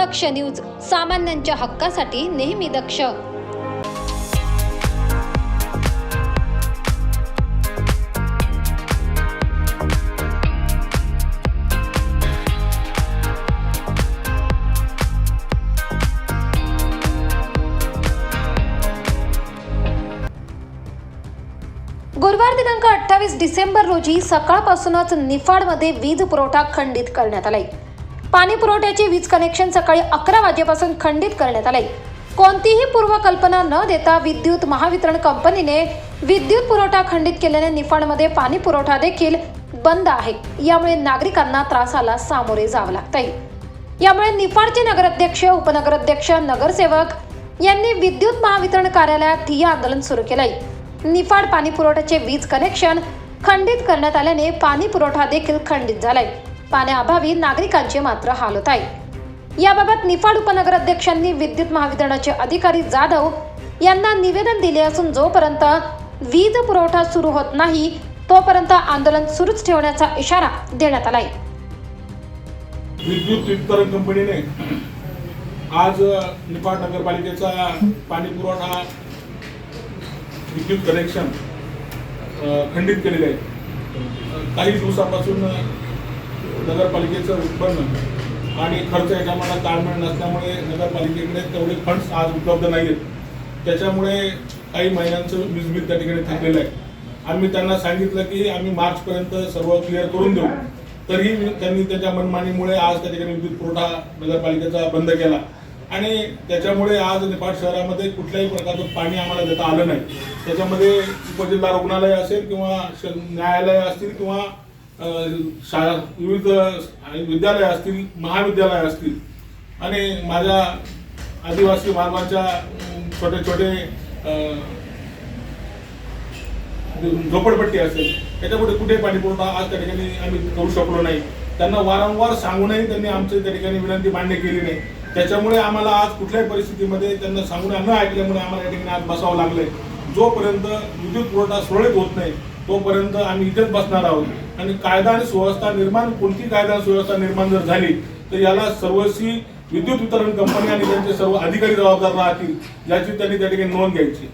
दक्ष news सामान्यांच्या हक्कासाठी नेहमी दक्ष. गुरुवार दिनांक अठ्ठावीस डिसेंबर रोजी सकाळपासूनच निफाडमध्ये वीज पुरवठा खंडित करण्यात आलाय. पाणी पुरवठ्याचे वीज कनेक्शन सकाळी अकरा वाजेपासून खंडित करण्यात आले कोणतीही पूर्वकल्पना न देता विद्युत महावितरण कंपनीने विद्युत पुरवठा खंडित केल्याने निफाडमध्ये पाणी पुरवठा देखील बंद आहे. यामुळे नागरिकांना त्रासाला सामोरे जावं लागतंय. यामुळे निफाडचे नगराध्यक्ष उपनगराध्यक्ष नगरसेवक यांनी विद्युत महावितरण कार्यालयात ठिय्या आंदोलन सुरू केलंय. निफाड पाणी पुरवठ्याचे वीज कनेक्शन खंडित करण्यात आल्याने पाणी पुरवठा देखील खंडित झालाय. पाण्याअभावी नागरिकांचे मात्र हाल होत आहे. याबाबत निफाड उपनगराध्यक्षांनी विद्युत महावितरणाचे अधिकारी जाधव यांना निवेदन दिले असून जोपर्यंत वीज पुरवठा सुरू होत नाही तोपर्यंत आंदोलन सुरूच ठेवण्याचा इशारा देण्यात आलाय. विद्युत वितरण कंपनीने आज निफाड नगरपालिकेचा पाणी पुरवठा विद्युत कनेक्शन खंडित केलेले आहे. काही दिवसापासून नगरपालिकेचं उत्पन्न आणि खर्च याच्यामध्ये ताळमेळ नसल्यामुळे नगरपालिकेकडे तेवढे फंड्स आज उपलब्ध नाही आहेत त्याच्यामुळे काही महिन्यांचं वीज बिल त्या ठिकाणी थांबलेलं आहे. आम्ही त्यांना सांगितलं की आम्ही मार्चपर्यंत सर्व क्लिअर करून देऊ. तरीही त्यांनी त्याच्या मनमानीमुळे आज त्या ठिकाणी विद्युत पुरवठा नगरपालिकेचा बंद केला. आणि त्याच्यामुळे आज नेपाळ शहरामध्ये कुठल्याही प्रकारचं पाणी आम्हाला देता आलं नाही. त्याच्यामध्ये उपजिल्हा रुग्णालय असेल किंवा श- न्यायालय असतील किंवा शाळा विविध विद्यालय असतील महाविद्यालय असतील. आणि माझ्या आदिवासी बांधवांच्या छोटे छोटे झोपडपट्टी असेल त्याच्यापुढे कुठे पाणी पुरवठा आज त्या ठिकाणी आम्ही करू शकलो नाही. त्यांना वारंवार सांगूनही त्यांनी आमची त्या ठिकाणी विनंती मान्य केली नाही. त्याच्यामुळे आम्हाला आज कुठल्याही परिस्थितीमध्ये त्यांना सांगून न ऐकल्यामुळे आम्हाला या ठिकाणी आज बसावं लागलंय. जोपर्यंत विद्युत पुरवठा सुरळीत होत नाही तोपर्यंत आम्ही इथेच बसणार आहोत. आणि कायदा आणि सुव्यवस्था निर्माण कोणती कायदा आणि सुव्यवस्था निर्माण जर झाली तर याला सर्वस्वी विद्युत वितरण कंपनी आणि त्यांचे सर्व अधिकारी जबाबदार राहतील याची त्यांनी त्या ठिकाणी नोंद घ्यायची.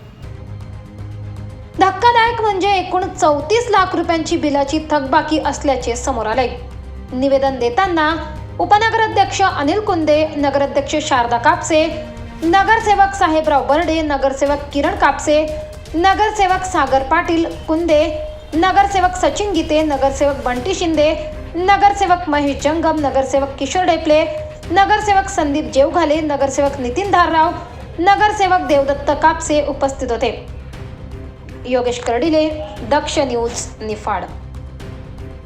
धक्कादायक म्हणजे एकूण चौतीस लाख रुपयांची बिलाची थकबाकी असल्याचे समोर आले. निवेदन देताना उपनगराध्यक्ष अनिल कुंदे नगराध्यक्ष शारदा कापसे नगरसेवक साहेबराव बर्डे नगरसेवक किरण कापसे नगरसेवक सागर पाटील कुंदे नगरसेवक सचिन गीते नगरसेवक बंटी शिंदे नगरसेवक महेश जंगम नगरसेवक किशोर डेपले नगरसेवक संदीप जेवघाले नगरसेवक नितीन धारराव नगरसेवक देवदत्त कापसे उपस्थित होते. योगेश कर्डिले दक्ष न्यूज निफाड.